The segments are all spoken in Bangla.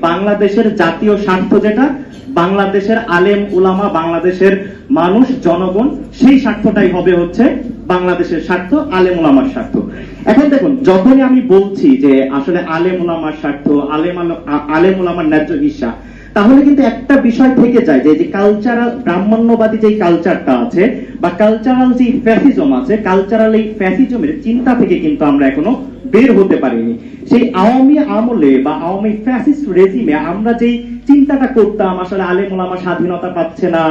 বাংলাদেশের জাতীয় স্বার্থ যেটা, বাংলাদেশের আলেম উলামা, বাংলাদেশের মানুষ, জনগণ, সেই স্বার্থটাই হবে হচ্ছে বাংলাদেশের স্বার্থ, আলেম উলামার স্বার্থ। এখন দেখুন, যখনই আমি বলছি যে আসলে আলেম উলামার স্বার্থ, আলেম আলেম উলামার ন্যায্য হিসা, তাহলে কিন্তু একটা বিষয় থেকে যায় যে কালচারাল ব্রাহ্মণ্যবাদী যে কালচারটা আছে বা কালচারাল যে ফ্যাসিজম আছে কালচারাল এই ফ্যাসিজমের চিন্তা থেকে কিন্তু আমরা এখনও বের হতে পারিনি। সেই আওয়ামী আমলে বা আওয়ামী ফ্যাসিস্ট রেজিমে আমরা যেই চিন্তাটা করতাম, আসলে আলেম ওলামা স্বাধীনতা পাচ্ছে না,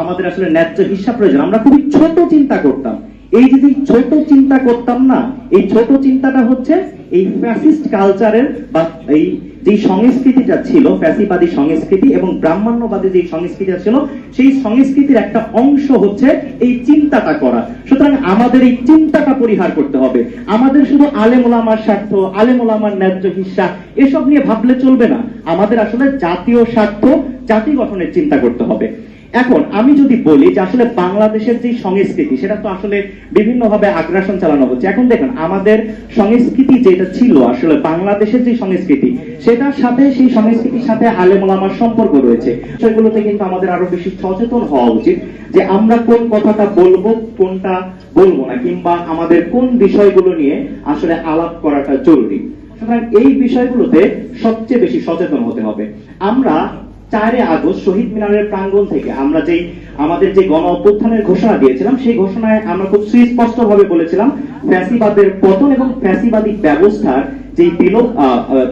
আমাদের আসলে ন্যায্য হিসাব প্রয়োজন, আমরা খুবই ছোট চিন্তা করতাম। এই যে যে ছোট চিন্তা করতাম না, এই ছোট চিন্তাটা হচ্ছে এই ফ্যাসিস্ট কালচারের বা এই যে সংস্কৃতিটা ছিল, ফ্যাসিবাদী সংস্কৃতি এবং ব্রাহ্মণ্যবাদী যে সংস্কৃতিটা ছিল, সেই সংস্কৃতির একটা অংশ হচ্ছে এই চিন্তাটা করা। সুতরাং আমাদের এই চিন্তাটা পরিহার করতে হবে। আমাদের শুধু আলেম ওলামার স্বার্থ, আলেম ওলামার ন্যায্য হিসা এসব নিয়ে ভাবলে চলবে না। আমাদের আসলে জাতীয় স্বার্থ, জাতি গঠনের চিন্তা করতে হবে। এখন আমি যদি বলি যে আসলে বাংলাদেশের যে সংস্কৃতি, সেটা তো আসলে বিভিন্ন ভাবে আগ্রাসন চালানো হচ্ছে। এখন দেখুন, আমাদের সংস্কৃতি যেটা ছিল, আসলে বাংলাদেশের যে সংস্কৃতি, সেটার সাথে সেই সংস্কৃতির সাথে আলেমুলামার সম্পর্ক রয়েছে। সেগুলোতে কিন্তু আমাদের আরও বেশি সচেতন হওয়া উচিত যে আমরা কোন কথাটা বলব, কোনটা বলব না, কিংবা আমাদের কোন বিষয়গুলো নিয়ে আসলে আলাপ করাটা জরুরি। সুতরাং এই বিষয়গুলোতে সবচেয়ে বেশি সচেতন হতে হবে। আমরা চারে আগস্ট শহীদ মিনারের প্রাঙ্গণ থেকে আমরা যেই, আমাদের যে গণ অভ্যুত্থানের ঘোষণা দিয়েছিলাম, সেই ঘোষণায় আমরা খুব সুস্পষ্ট ভাবে বলেছিলাম, ফ্যাসিবাদের পতন এবং ফ্যাসিবাদী ব্যবস্থার যে বিলোপ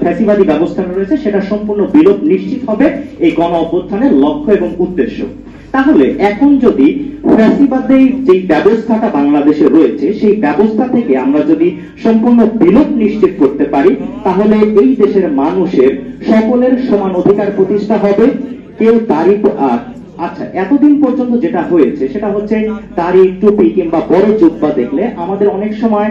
ফ্যাসিবাদী ব্যবস্থা রয়েছে, সেটা সম্পূর্ণ বিলোপ নিশ্চিত হবে এই গণ অভ্যুত্থানের লক্ষ্য এবং উদ্দেশ্য। তাহলে এখন যদি ফ্যাসিবাদের যে ব্যবস্থাটা বাংলাদেশে রয়েছে, সেই ব্যবস্থা থেকে আমরা যদি সম্পূর্ণ বিলোপ নিশ্চিত করতে পারি, তাহলে এই দেশের মানুষের সকলের সমান অধিকার প্রতিষ্ঠা হবে। কেউ আচ্ছা এতদিন পর্যন্ত যেটা হয়েছে, সেটা হচ্ছে দাড়ি টুপি কিংবা বড় জুব্বা দেখলে আমাদের অনেক সময়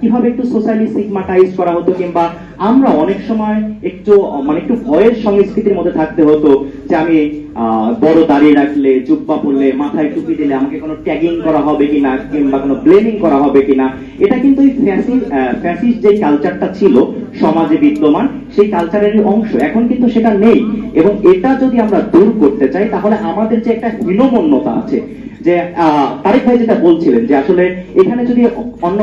কীভাবে একটু সোশ্যালি সিগমাটাইজ করা হতো কিংবা আমরা অনেক সময় একটু মানে একটু ভয়ের সংস্কৃতির মধ্যে থাকতে হতো। যে আমি বড় দাঁড়িয়ে রাখলে জুব্বা পরলে মাথায় টুপি দিলে আমাকে কোনো ট্যাগিং করা হবে কিনা কিংবা কোনো ব্লেমিং করা হবে কিনা এটা কিন্তু এই ফ্যাসিস যে কালচারটা ছিল সমাজে বিদ্যমান সেই কালচারেরই অংশ। এখন কিন্তু সেটা নেই। এবং এটা যদি আমরা দূর করতে চাই তাহলে আমাদের যে একটা হীনমন্যতা আছে যে আহ, তারেক ভাই যেটা বলছিলেন যে আসলে এখানে যদি অন্য